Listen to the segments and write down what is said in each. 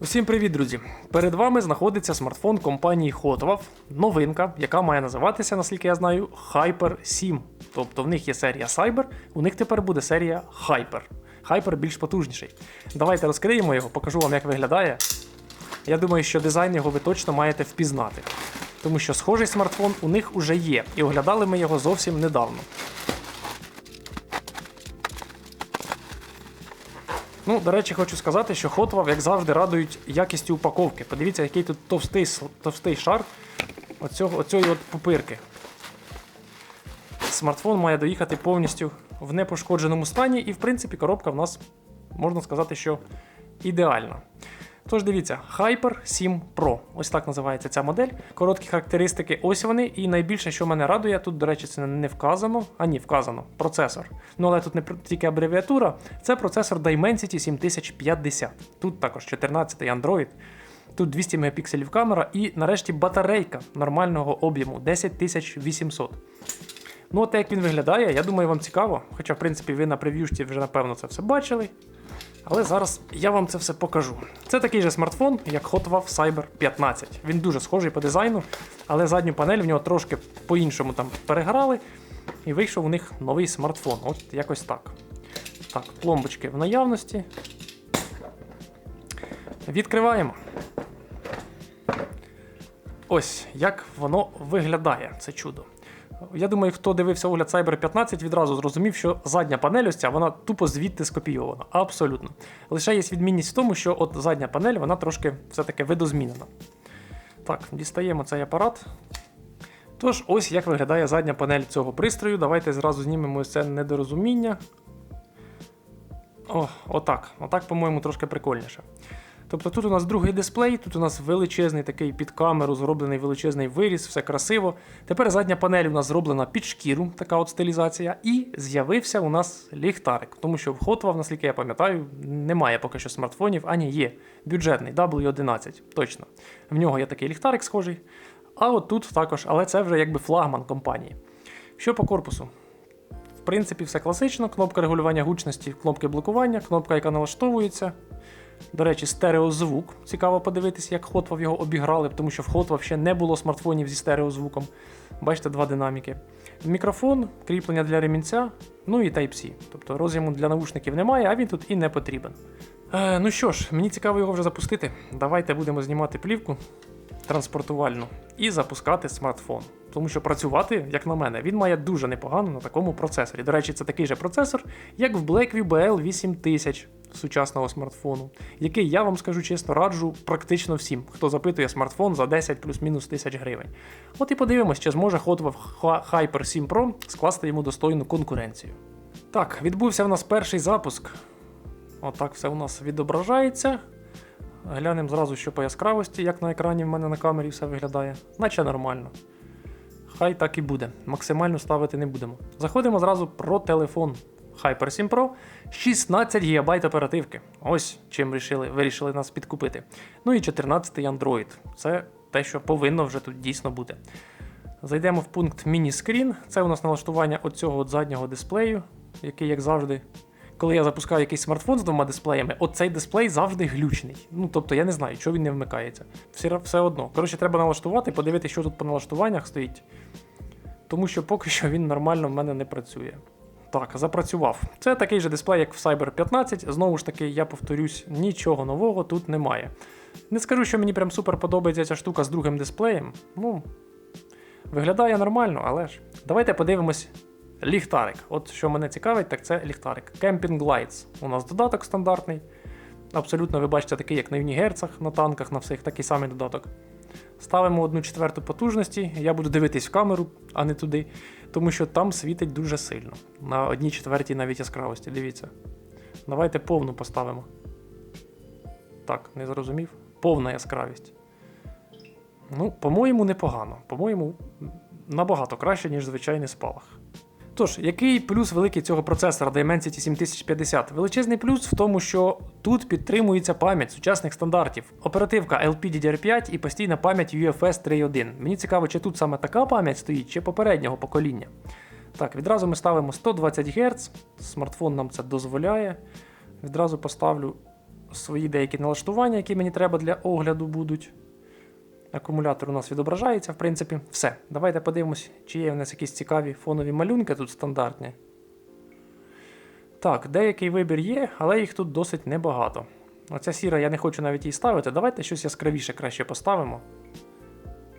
Всім привіт, друзі! Перед вами знаходиться смартфон компанії Hotwav, новинка, яка має називатися, наскільки я знаю, Hyper 7. Тобто в них є серія Cyber, у них тепер буде серія Hyper. Hyper більш потужніший. Давайте розкриємо його, покажу вам, як виглядає. Я думаю, що дизайн його ви точно маєте впізнати. Тому що схожий смартфон у них уже є, і оглядали ми його зовсім недавно. Ну, до речі, хочу сказати, що Хотвав, як завжди, радують якістю упаковки. Подивіться, який тут товстий, товстий шар оцього, оцієї от пупирки. Смартфон має доїхати повністю в непошкодженому стані, і, в принципі, коробка в нас, можна сказати, що ідеальна. Тож дивіться, Hyper 7 Pro. Ось так називається ця модель. Короткі характеристики, ось вони. І найбільше, що мене радує, тут, до речі, це не вказано. А ні, вказано. Процесор. Ну, але тут не тільки абревіатура. Це процесор Dimensity 7050. Тут також 14-й Android. Тут 200 мегапікселів камера і нарешті батарейка нормального об'єму 10800. Ну, от як він виглядає, я думаю, вам цікаво. Хоча, в принципі, ви на прев'юшці вже напевно це все бачили. Але зараз я вам це все покажу. Це такий же смартфон, як Hotwav Cyber 15. Він дуже схожий по дизайну, але задню панель в нього трошки по-іншому там переграли. І вийшов у них новий смартфон. От якось так. Так, пломбочки в наявності. Відкриваємо. Ось як воно виглядає, це чудо. Я думаю, хто дивився огляд Cyber 15, відразу зрозумів, що задня панель ось ця, вона тупо звідти скопійована. Абсолютно. Лише є відмінність в тому, що от задня панель, вона трошки все-таки видозмінена. Так, дістаємо цей апарат. Тож, ось як виглядає задня панель цього пристрою. Давайте зразу знімемо це недорозуміння. О, отак. Отак, по-моєму, трошки прикольніше. Тобто тут у нас другий дисплей, тут у нас величезний такий під камеру зроблений величезний виріз, все красиво. Тепер задня панель у нас зроблена під шкіру, така от стилізація, і з'явився у нас ліхтарик, тому що в Hotwav, наскільки я пам'ятаю, немає поки що смартфонів, ані є бюджетний W11, точно. В нього є такий ліхтарик схожий. А от тут також, але це вже якби флагман компанії. Що по корпусу? В принципі, все класично. Кнопка регулювання гучності, кнопки блокування, кнопка, яка налаштовується. До речі, стереозвук. Цікаво подивитися, як Hotwav його обіграли, тому що в Hotwav ще не було смартфонів зі стереозвуком. Бачите, два динаміки. Мікрофон, кріплення для ремінця, ну і Type-C. Тобто роз'єму для навушників немає, а він тут і не потрібен. Е, ну що ж, мені цікаво його вже запустити. Давайте будемо знімати плівку транспортувальну і запускати смартфон. Тому що працювати, як на мене, він має дуже непогано на такому процесорі. До речі, це такий же процесор, як в Blackview BL 8000 сучасного смартфону, який я вам скажу чесно раджу практично всім, хто запитує смартфон за 10 плюс-мінус тисяч гривень. От і подивимось, чи зможе Hi- Hyper 7 Pro скласти йому достойну конкуренцію. Так, відбувся в нас перший запуск. Отак все у нас відображається. Глянемо зразу, що по яскравості, як на екрані в мене на камері все виглядає. Наче нормально. Хай так і буде. Максимально ставити не будемо. Заходимо зразу про телефон. Hyper 7 Pro 16 ГБ оперативки. Ось чим вирішили, вирішили нас підкупити. Ну і 14 Android. Це те, що повинно вже тут дійсно бути. Зайдемо в пункт міні-скрін. Це у нас налаштування оцього от заднього дисплею, який, як завжди, коли я запускаю якийсь смартфон з двома дисплеями, оцей дисплей завжди глючний. Ну тобто я не знаю, чого він не вмикається. Все, все одно. Коротше, треба налаштувати, подивитися, що тут по налаштуваннях стоїть. Тому що поки що він нормально в мене не працює. Так, запрацював. Це такий же дисплей, як в Cyber 15. Знову ж таки, я повторюсь, нічого нового тут немає. Не скажу, що мені прям супер подобається ця штука з другим дисплеєм. Ну, виглядає нормально, але ж. Давайте подивимось ліхтарик. От що мене цікавить, так це ліхтарик. Camping Lights. У нас додаток стандартний. Абсолютно, ви бачите, такий, як на Юнігерцах, на танках, на всіх, такий самий додаток. Ставимо одну четверту потужності. Я буду дивитись в камеру, а не туди, тому що там світить дуже сильно. На одній четвертій навіть яскравості. Дивіться. Давайте повну поставимо. Так, не зрозумів. Повна яскравість. Ну, по-моєму, непогано. По-моєму, набагато краще, ніж звичайний спалах. Тож, який плюс великий цього процесора Dimensity 7050? Величезний плюс в тому, що тут підтримується пам'ять сучасних стандартів, оперативка LPDDR5 і постійна пам'ять UFS 3.1. Мені цікаво, чи тут саме така пам'ять стоїть, чи попереднього покоління. Так, відразу ми ставимо 120 Гц, смартфон нам це дозволяє. Відразу поставлю свої деякі налаштування, які мені треба для огляду будуть. Акумулятор у нас відображається, в принципі, все. Давайте подивимось, чи є в нас якісь цікаві фонові малюнки тут стандартні. Так, деякий вибір є, але їх тут досить небагато. Оця сіра, я не хочу навіть її ставити. Давайте щось яскравіше краще поставимо.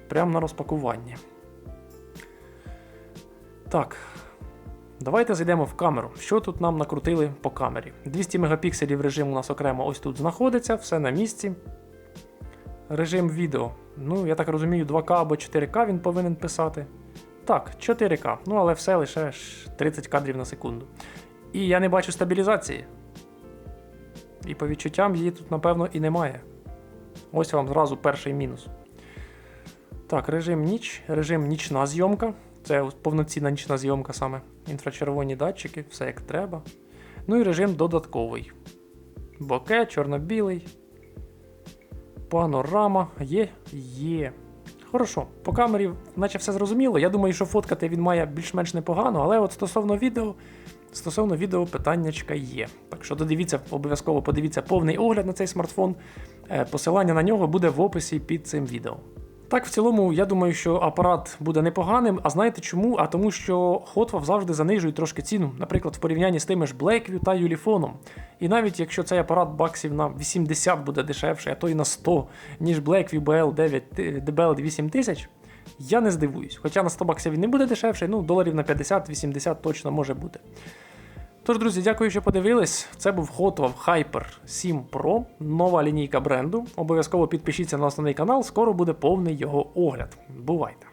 Прямо на розпакування. Так. Давайте зайдемо в камеру. Що тут нам накрутили по камері? 200 мегапікселів режим у нас окремо ось тут знаходиться, все на місці. Режим відео. Ну, я так розумію, 2К або 4К він повинен писати. Так, 4К. Ну, але все лише 30 кадрів на секунду. І я не бачу стабілізації. І по відчуттям її тут, напевно, і немає. Ось вам зразу перший мінус. Так, режим ніч, режим нічна зйомка. Це повноцінна нічна зйомка саме. Інфрачервоні датчики, все як треба. Ну і режим додатковий. Боке, чорно-білий. Панорама. Є? Є. Хорошо, по камері, наче все зрозуміло. Я думаю, що фоткати він має більш-менш непогано, але от стосовно відео, стосовно відео питаннячка є. Так що додивіться, обов'язково подивіться повний огляд на цей смартфон. Е, Посилання на нього буде в описі під цим відео. Так, в цілому, я думаю, що апарат буде непоганим. А знаєте чому? А тому, що Hotwave завжди занижують трошки ціну, наприклад, в порівнянні з тими ж Blackview та Ulefone. І навіть якщо цей апарат баксів на 80 буде дешевший, а то й на 100, ніж Blackview BL9 DBL 8000, я не здивуюсь. Хоча на 100 баксів він не буде дешевший, ну доларів на 50-80 точно може бути. Тож, друзі, дякую, що подивились. Це був Hotwave Hyper 7 Pro, нова лінійка бренду. Обов'язково підпишіться на основний канал, скоро буде повний його огляд. Бувайте!